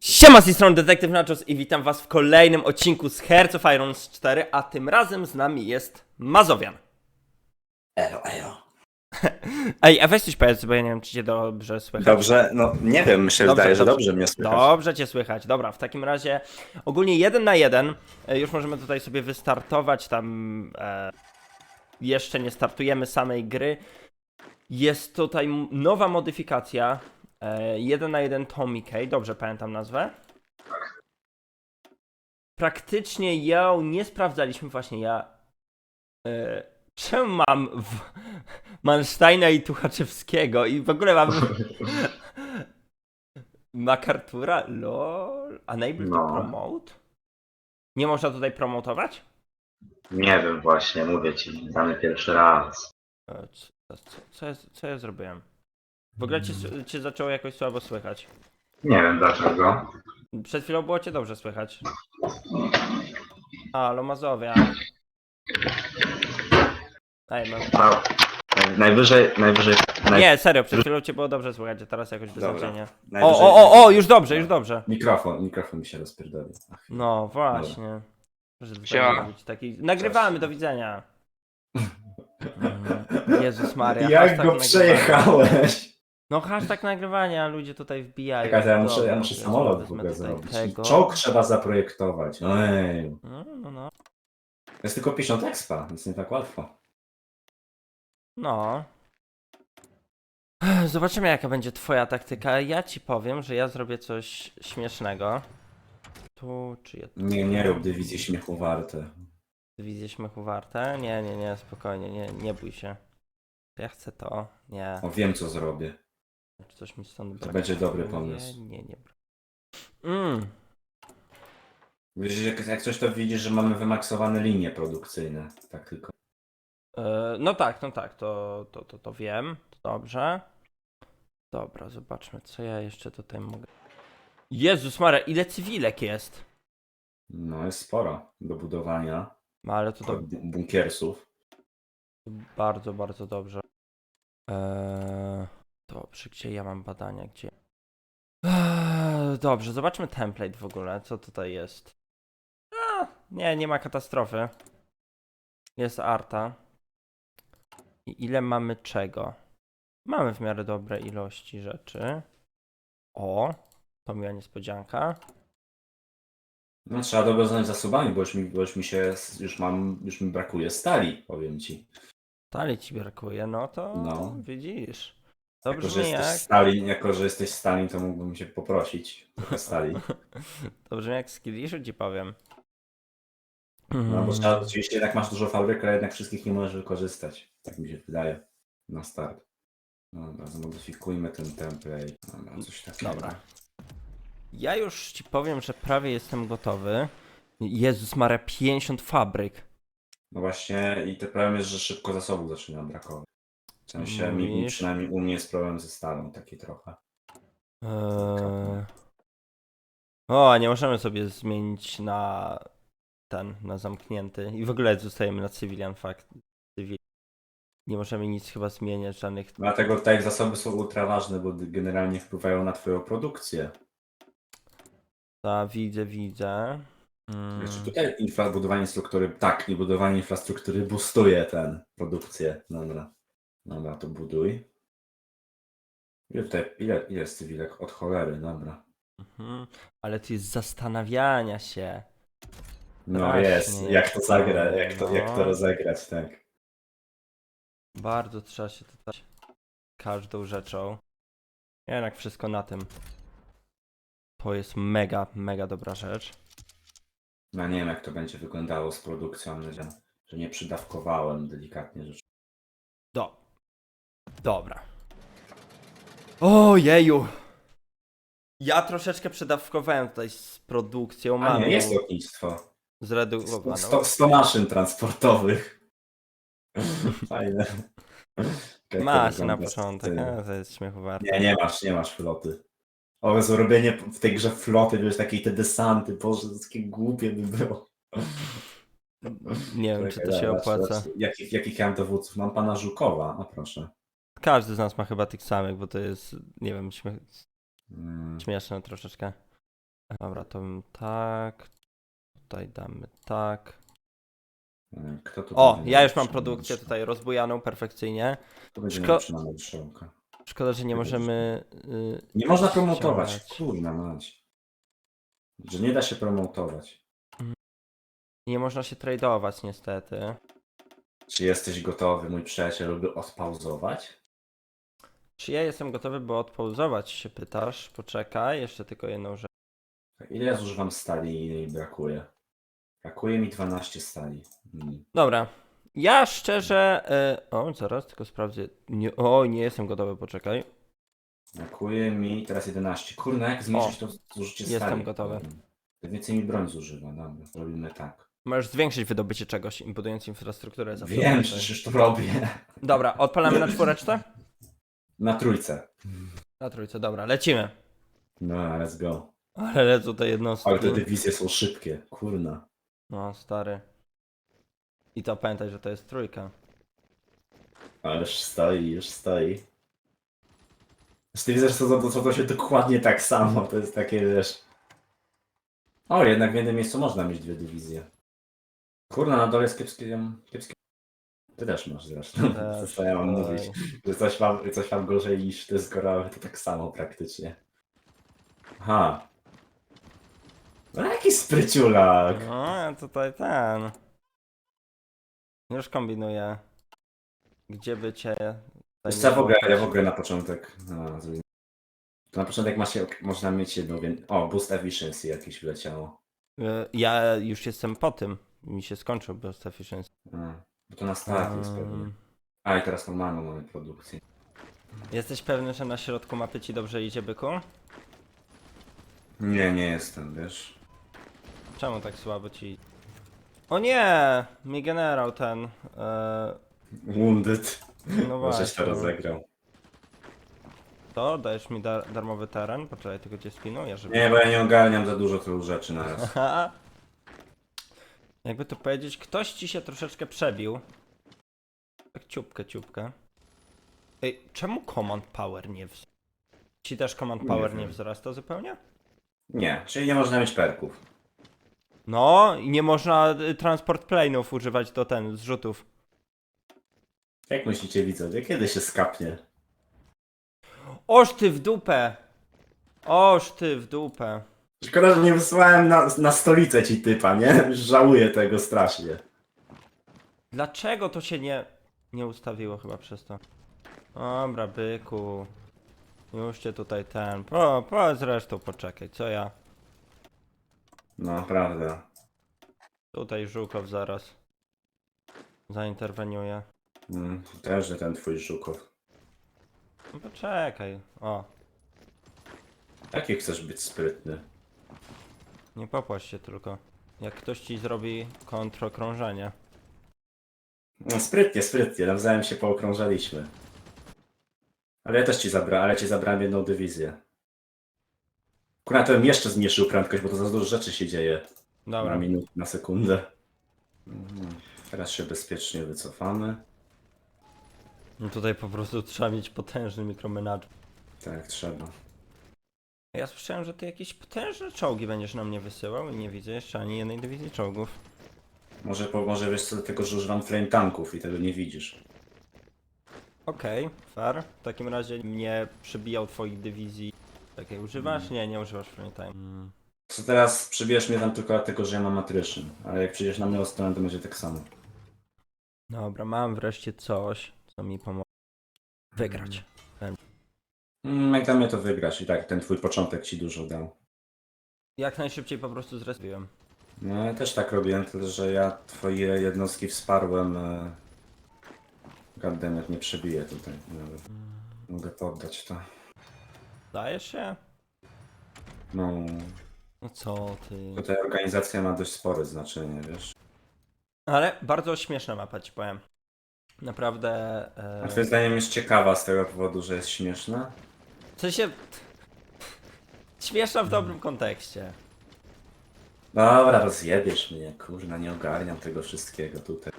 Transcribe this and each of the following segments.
Siema, z tej strony Detektyw Nachos i witam was w kolejnym odcinku z Hearts of Iron 4, a tym razem z nami jest Mazowian. Elo, elo. Ej, a weź coś powiedz, bo ja nie wiem, czy cię dobrze słychać. Dobrze, no nie wiem, mi się Dobrze, wydaje, że dobrze. dobrze mnie słychać. Dobrze cię słychać. Dobra, w takim razie ogólnie jeden na jeden. E, Już możemy tutaj sobie wystartować. Tam e, jeszcze nie startujemy samej gry. Jest tutaj m- nowa modyfikacja. E, jeden na jeden Tommy K. Dobrze pamiętam nazwę. Praktycznie ją nie sprawdzaliśmy. Właśnie ja. E, czemu mam w, Mansteina i Tuchaczewskiego i w ogóle mam. MacArtura? LOL? Enable to No. promote? Nie można tutaj promotować? Nie wiem właśnie, mówię ci, damy pierwszy raz. E, Co, co, co, ja, co ja zrobiłem? W ogóle cię, cię zaczęło jakoś słabo słychać. Nie wiem dlaczego. Przed chwilą było cię dobrze słychać. Halo, Mazowia. Ej, mam... A, naj- najwyżej, najwyżej, naj, Nie, serio, przed chwilą cię było dobrze słychać, a teraz jakoś Dobra. beznadziejnie. O, najwyżej... o, o, o, już dobrze, już dobrze. Mikrofon, mikrofon mi się rozpierdolił. No, właśnie. Proszę tutaj Siema. robić taki... Nagrywamy, do widzenia. Mm, Jezus Maria. Jak go przejechałeś? No hashtag nagrywania, ludzie tutaj wbijają. Czekaj, ja muszę, ja muszę samolot w ogóle zrobić. Tego. Czołg trzeba zaprojektować. Ej, No, no, no. jest tylko 50 expa, więc nie tak łatwo. No. Zobaczymy jaka będzie twoja taktyka. Ja ci powiem, że ja zrobię coś śmiesznego. Tu czy ja tu? Nie, nie rób dywizji śmiechu warte. Dywizję śmiechu warte? Nie, nie, nie, spokojnie, nie, nie bój się. Ja chcę to. Nie. O, wiem co zrobię. Czy coś mi stąd To brakuje? będzie dobry pomysł. Nie, nie. Mm. Widzisz, jak, jak coś to widzisz, że mamy wymaksowane linie produkcyjne. Tak tylko. E, no tak, no tak, to, to, to, to wiem. To dobrze. Dobra, zobaczmy, co ja jeszcze tutaj mogę. Jezus Maria, ile cywilek jest? No, jest sporo do budowania. No ale to, bu- Bunkiersów. bardzo, bardzo dobrze. Eee, dobrze, gdzie ja mam badania, gdzie... Eee, dobrze, zobaczmy template w ogóle, co tutaj jest. A, nie, nie ma katastrofy. Jest arta. I ile mamy czego? Mamy w miarę dobre ilości rzeczy. O, to miła niespodzianka. No, trzeba dobrze znać zasobami, bo już mi, bo już mi się, już mam, już mi brakuje stali, powiem ci. Stali ci brakuje, no to No. widzisz. To Jako że, brzmi jesteś jak... Stalin, jako, że jesteś Stalin, to mógłbym cię poprosić trochę stali. To brzmi jak skilliszu ci powiem. No bo trzeba, oczywiście jednak masz dużo fabryk, ale jednak wszystkich nie możesz wykorzystać. Tak mi się wydaje. Na start. No Dobra, zmodyfikujmy ten template. Dobra, coś takiego. Dobra. Ja już ci powiem, że prawie jestem gotowy. Jezus Maria, 50 fabryk. No właśnie i ten problem jest, że szybko zasobów zaczyna brakować. W sensie mi, Mówisz? przynajmniej u mnie jest problem ze stalą taki trochę. Eee... O, nie możemy sobie zmienić na ten, na zamknięty. I w ogóle zostajemy na civilian fakt. Civil. Nie możemy nic chyba zmieniać, żadnych. Dlatego tutaj zasoby są ultra ważne, bo generalnie wpływają na twoją produkcję. A, widzę, widzę. Mm. Jeszcze tutaj infra, budowanie struktury, tak, i budowanie infrastruktury boostuje ten produkcję. Dobra. Dobra, to buduj. Ile tutaj, ile, ile jest cywilek? Od cholery, dobra. Mhm. Ale to jest zastanawiania się. No Właśnie, jest, jak to zagrać, jak to, jak no. to rozegrać, tak. Bardzo trzeba się tutaj każdą rzeczą. Jednak wszystko na tym. To jest mega, mega dobra rzecz. No nie wiem, jak to będzie wyglądało z produkcją, że nie przydawkowałem delikatnie rzecz. Do. Dobra. Ojeju. Ja troszeczkę przedawkowałem tutaj z produkcją. A Mam nie, jest lotnictwo. Zredukowaną. sto, sto maszyn transportowych. Fajne. Jak to Ma się na wygląda z początek, a to jest śmiechu warte. Nie, nie masz, nie masz floty. O, zrobienie w tej grze floty, wiesz, takiej te desanty, boże, to takie głupie by było. Nie wiem, czy Czekaj, to się opłaca. Jakich, jakich ja mam dowódców? Mam pana Żukowa, a proszę. Każdy z nas ma chyba tych samych, bo to jest, nie wiem, śmie Mm, śmieszne troszeczkę. Dobra, to bym tak. Tutaj damy tak. E, Kto tu O, ja już mam produkcję tutaj rozbujaną perfekcyjnie. Kto będzie Szko- strzałka? Szkoda, że nie możemy. y, Nie można promotować. Kurna mać. Że nie da się promotować. Nie można się tradeować niestety. Czy jesteś gotowy, mój przyjaciel, by odpauzować? Czy ja jestem gotowy, by odpouzować się pytasz? Poczekaj, jeszcze tylko jedną rzecz. Ile ja zużywam stali i jej brakuje? Brakuje mi 12 stali. Mm. Dobra. Ja szczerze. y, o, zaraz tylko sprawdzę. Nie, o, nie jestem gotowy, poczekaj. Brakuje mi teraz 11. Kurna, jak zmniejszyć to zużycie stali? jestem gotowy. Więcej mi broń zużywa, dobra. Robimy tak. Możesz zwiększyć wydobycie czegoś, budując infrastrukturę. Wiem, więcej. przecież to robię. Dobra, odpalamy na czwóreczce? Na trójce. Na trójce, dobra, lecimy. No, let's go. Ale lecą te jednostki. Ale te dywizje są szybkie. Kurna. No, stary. I to pamiętaj, że to jest trójka. Ale już stoi, już stoi. To, to się dokładnie tak samo. To jest takie, wiesz... O, jednak w jednym miejscu można mieć dwie dywizje. Kurna, na dole jest kiepskie... kiepskie... Ty też masz zresztą. Też, Co ja mam oj. mówić? Że coś mam, coś mam gorzej niż ty z gorały, to tak samo praktycznie. Aha. No jaki spryciulak. No, tutaj ten. Już kombinuję. Gdzie by cię. Wiesz co, ja w ogóle, ja w ogóle na początek... No, na początek ma się, można mieć jedną, o, boost efficiency jakiś wleciało. Y, Ja już jestem po tym. Mi się skończył Burst Efficiency. A, bo to na start jest pewnie. A, i teraz normalną mamy produkcję. Jesteś pewny, że na środku mapy ci dobrze idzie, byku? Nie, nie jestem, wiesz. Czemu tak słabo ci. O nie! Mi generał ten. E, Wounded. no Bo żeś właśnie. to rozegrał. To? Dajesz mi dar darmowy teren? Poczekaj, tylko cię spinuję, żeby... Nie, bo ja nie ogarniam za dużo tylu rzeczy na raz. Jakby to powiedzieć, ktoś ci się troszeczkę przebił. Tak ciupkę, ciupkę. Ej, czemu Command Power nie wz... Ci też Command Nie Power nie, wiem. wzrasta zupełnie? Nie, czyli nie można mieć perków. No, i nie można y, transport plane'ów używać do ten, zrzutów. Jak myślicie widzowie, kiedy się skapnie? Oż ty w dupę! Oż ty w dupę. Szkoda, że nie wysłałem na, na stolicę ci typa, nie? Żałuję tego strasznie. Dlaczego to się nie... nie ustawiło chyba przez to? Dobra, byku. Już cię tutaj ten... Po, po zresztą poczekaj, co ja... No, prawda. Tutaj Żukow zaraz zainterweniuje. Mm, też, że ten twój Żukow. No poczekaj. O, Jaki chcesz być sprytny? Nie popłacz się tylko. Jak ktoś ci zrobi kontrokrążenie. No, sprytnie, sprytnie, nawzajem się pookrążaliśmy. Ale ja też ci zabrałem, ale ci zabrałem jedną dywizję. Akurat to bym jeszcze zmniejszył prędkość, bo to za dużo rzeczy się dzieje. Dobra. Na minutę, na sekundę. Mhm. Teraz się bezpiecznie wycofamy. No tutaj po prostu trzeba mieć potężny mikromenadż. Tak, trzeba. Ja słyszałem, że ty jakieś potężne czołgi będziesz na mnie wysyłał i nie widzę jeszcze ani jednej dywizji czołgów. Może, po- może wiesz co, dlatego, że używam flame tanków i tego nie widzisz. Okej, fair. W takim razie nie przybijał twoich dywizji. Takiej używasz? Mm. Nie, nie używasz free time. Mm. Co teraz przybierz mnie tam tylko dlatego, że ja mam matryszyn. Ale jak przyjdziesz na moją stronę, to będzie tak samo. Dobra, mam wreszcie coś, co mi pomoże wygrać. Mm, jak dla mnie to wygrasz i tak ten twój początek ci dużo dał. Jak najszybciej po prostu zrespiłem. No ja też tak robiłem, tyle że ja twoje jednostki wsparłem. E... Goddammit, nie przebiję tutaj. Nawet. Mogę poddać to. Dajesz się? No, No co ty. tutaj organizacja ma dość spore znaczenie, wiesz. Ale bardzo śmieszna mapa ci powiem. Naprawdę. A E... twoim zdaniem jest ciekawa z tego powodu, że jest śmieszna? W sensie. Śmieszna w dobrym kontekście. Dobra, rozjebiesz mnie, kurna, nie ogarniam tego wszystkiego tutaj.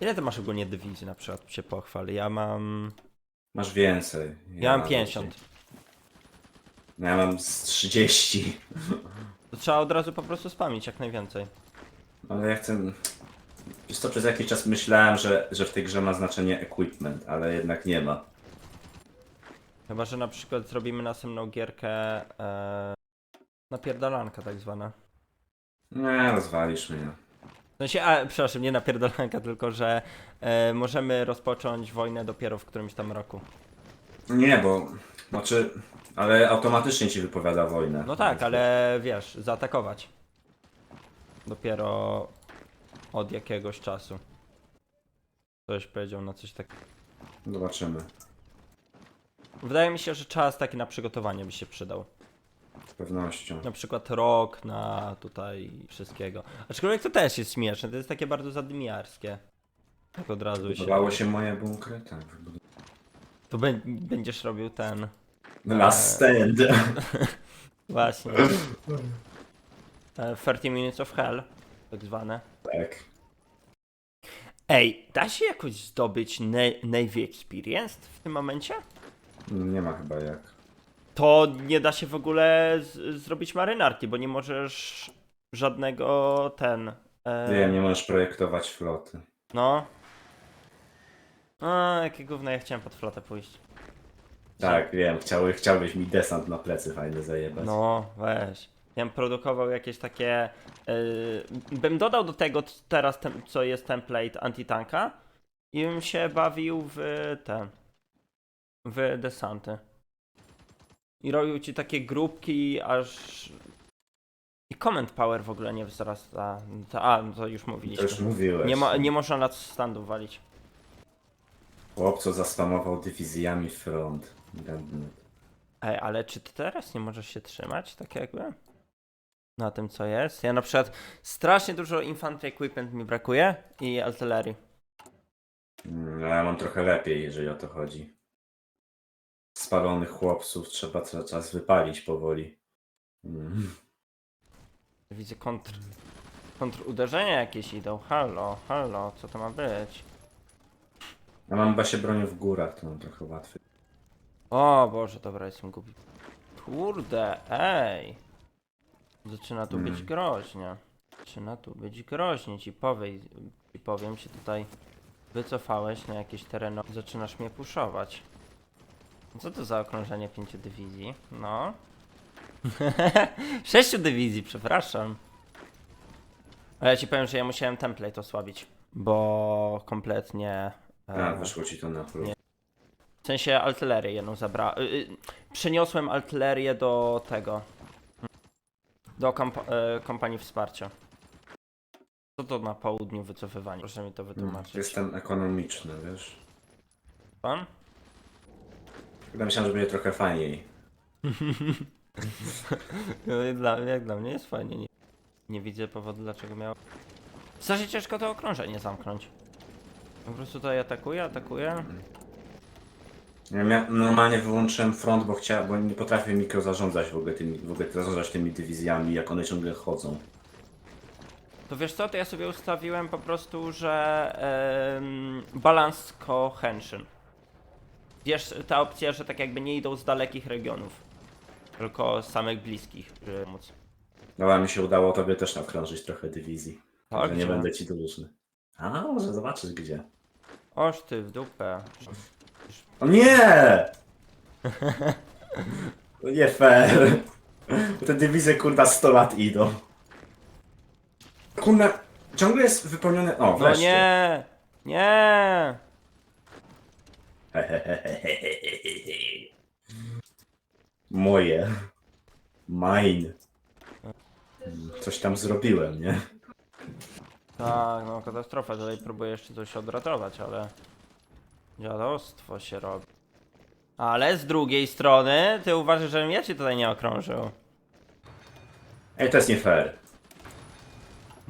Ile ty masz ogólnie dywizji na przykład się pochwal? Ja mam. Masz więcej. Ja mam 50. No ja mam z 30. To trzeba od razu po prostu spamić jak najwięcej. Ale ja chcę... Wiesz co, przez jakiś czas myślałem, że, że w tej grze ma znaczenie equipment, ale jednak nie ma. Chyba, że na przykład zrobimy następną gierkę e, napierdalanka tak zwana. Nie, rozwalisz mnie. W sensie, a przepraszam, nie napierdalanka, tylko że e, możemy rozpocząć wojnę dopiero w którymś tam roku. Nie, bo... Znaczy... Ale automatycznie ci wypowiada wojnę. No tak, ale wiesz, zaatakować. Dopiero od jakiegoś czasu. Ktoś powiedział na coś takiego. Zobaczymy. Wydaje mi się, że czas taki na przygotowanie by się przydał. Z pewnością. Na przykład rok na tutaj wszystkiego. Aczkolwiek to też jest śmieszne, to jest takie bardzo zadymiarskie. Tak od razu się. Wybudowało się moje bunkry? Tak. To bę- będziesz robił ten. Last stand. Właśnie. E, 30 Minutes of Hell, tak zwane. tak. Ej, da się jakoś zdobyć na- Navy Experience w tym momencie? Nie ma chyba jak. To nie da się w ogóle z- zrobić marynarki, bo nie możesz żadnego ten. E, Wiem, nie możesz projektować floty. No. A, jakie gówno, ja chciałem pod flotę pójść. Tak, wiem, chciałby, chciałbyś mi desant na plecy fajny zajebać. No, weź. Ja bym produkował jakieś takie. Yy, bym dodał do tego t- teraz, tem, co jest template antitanka i bym się bawił w te. W desanty. I robił ci takie grupki, aż. I comment power w ogóle nie wzrasta. To, a, to już to mówiliśmy. już mówiłeś. Nie, ma, nie można nad standów walić. Chłopco zaspamował dywizjami front. Gadny. Ej, ale czy ty teraz nie możesz się trzymać, tak jakby? Na tym, co jest? Ja na przykład strasznie dużo infantry equipment mi brakuje i artylerii. Mm, Ja mam trochę lepiej, jeżeli o to chodzi. Spalonych chłopców trzeba cały czas wypalić powoli. Mm. Widzę kontr... kontruderzenia jakieś idą. Halo, halo, co to ma być? Ja mam się bronię w górach, to mam trochę łatwiej. O Boże, dobra, jestem głupi. Kurde, ej. Zaczyna tu być Mm. groźnie. Zaczyna tu być groźnie. Ci, powej, ci powiem, się tutaj wycofałeś na jakieś tereny. Zaczynasz mnie puszować. Co to za okrążenie pięciu dywizji? No. Sześciu dywizji, przepraszam. Ale ja ci powiem, że ja musiałem template osłabić. Bo kompletnie... e, A, wyszło ci to na plus. nie. W sensie artylerię jedną zabra... y, y, Przeniosłem artylerię do tego. Do kamp- e, kompanii wsparcia. Co to na południu wycofywanie? Proszę mi to Mm, wytłumaczyć. Jestem ekonomiczny, wiesz. Pan? Chyba myślałem, że będzie trochę fajniej. No i Dla, jak dla mnie jest fajnie. Nie, nie widzę powodu, dlaczego miał. Strasznie ciężko to okrążenie zamknąć. Po prostu tutaj atakuję, atakuję. Ja mia- normalnie wyłączyłem front, bo bo nie potrafię mikro zarządzać w ogóle tymi, w ogóle zarządzać tymi dywizjami, jak one ciągle chodzą. To wiesz co, to ja sobie ustawiłem po prostu, że em, balance cohesion. Wiesz, ta opcja, że tak jakby nie idą z dalekich regionów, tylko z samych bliskich, żeby móc. Dobra, mi się udało tobie też nakrążyć trochę dywizji. Tak, że nie będę ci dłużny. A, może zobaczysz gdzie. Oż ty w dupę. O nie! To nie fair. Te dywizje kurwa 100 lat idą. Kurna, ciągle jest wypełnione... O, No wreszcie. nie! Nie! Moje. Mine. Coś tam zrobiłem, nie? Tak, no katastrofa, tutaj próbuję jeszcze coś odratować, ale dziadostwo się robi. Ale z drugiej strony, ty uważasz, żebym ja cię tutaj nie okrążył. Ej, to jest nie fair.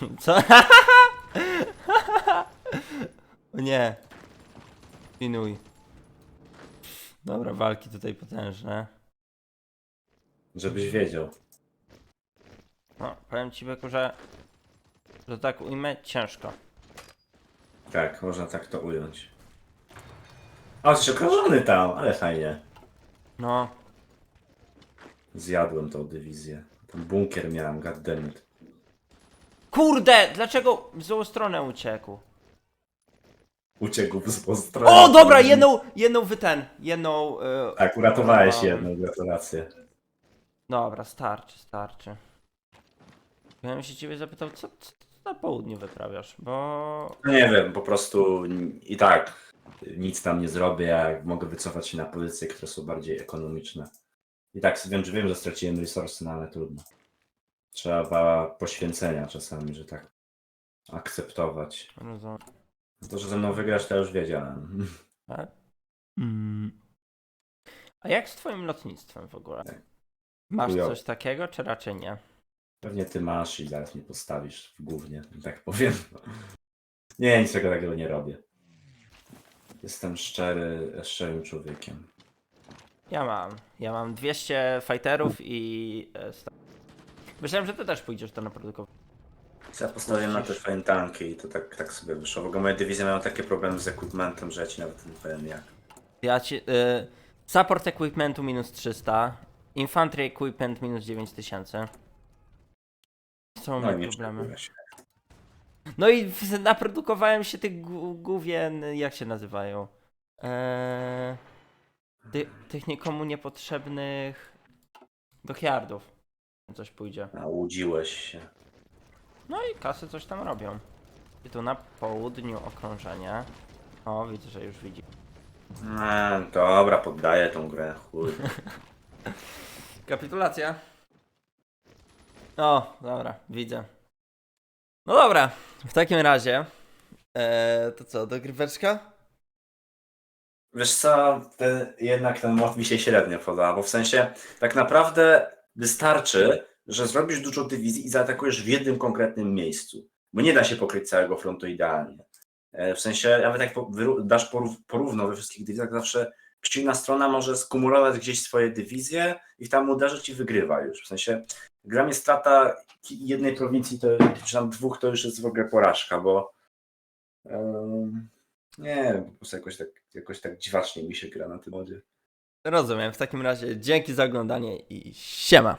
Co? o nie. Pinuj. Dobra, walki tutaj potężne. Żebyś wiedział. No, powiem ci, Beku, że... Że tak ujmę, ciężko. Tak, można tak to ująć. O, jesteś okrążony tam, ale fajnie. No, Zjadłem tą dywizję. Ten bunkier miałem, goddammit. Kurde, dlaczego w złą stronę uciekł? Uciekł w złą stronę. O, dobra, jedną, jedną wy ten, jedną... e, Tak, uratowałeś No. jedną, gratulacje. Dobra, starczy, starczy. Ja bym się ciebie zapytał, co, co ty na południu wyprawiasz, bo... No nie wiem, po prostu i tak nic tam nie zrobię, jak mogę wycofać się na pozycje, które są bardziej ekonomiczne. I tak wiem, że wiem, że straciłem resursy, no ale trudno. Trzeba poświęcenia czasami, że tak akceptować. Rozumiem. To, że ze mną wygrasz, to już wiedziałem. Tak? Mm. A jak z twoim lotnictwem w ogóle? Tak. Masz Chujowo. coś takiego, czy raczej nie? Pewnie ty masz i zaraz mnie postawisz w głównie, tak powiem. Nie, niczego takiego nie robię. Jestem szczery, szczerym człowiekiem. Ja mam. Ja mam 200 fighterów i... e, sta- Myślałem, że ty też pójdziesz to na produkowanie. Ja postawiłem na te fajne tanki i to tak, tak sobie wyszło. W ogóle moje dywizje mają takie problemy z equipmentem, że ja ci nawet nie powiem jak. Ja ci... Y, support equipmentu minus 300. Infantry equipment minus 9000. Są No i moje nie problemy. się. No i w- naprodukowałem się tych gó- główien, jak się nazywają? Eee, ty, tych nikomu niepotrzebnych dockyardów. Coś pójdzie. A łudziłeś się. No i kasy coś tam robią. I tu na południu okrążenie. O, widzę, że już widzi. No, dobra, poddaję tą grę, chuj. Kapitulacja. O, dobra, widzę. No dobra, w takim razie. Eee, to co, dogryweczka? Wiesz co, ten, jednak ten mod mi się średnio podoba, bo w sensie tak naprawdę wystarczy, że zrobisz dużo dywizji i zaatakujesz w jednym konkretnym miejscu. Bo nie da się pokryć całego frontu idealnie. E, W sensie, nawet jak dasz porów, porówno we wszystkich dywizjach, zawsze przeciwna strona może skumulować gdzieś swoje dywizje i tam uderzyć i wygrywa już. W sensie, dla mnie strata jednej prowincji, to, czy tam dwóch, to już jest w ogóle porażka, bo em, nie po prostu jakoś tak, jakoś tak dziwacznie mi się gra na tym modzie. Rozumiem, w takim razie dzięki za oglądanie i siema.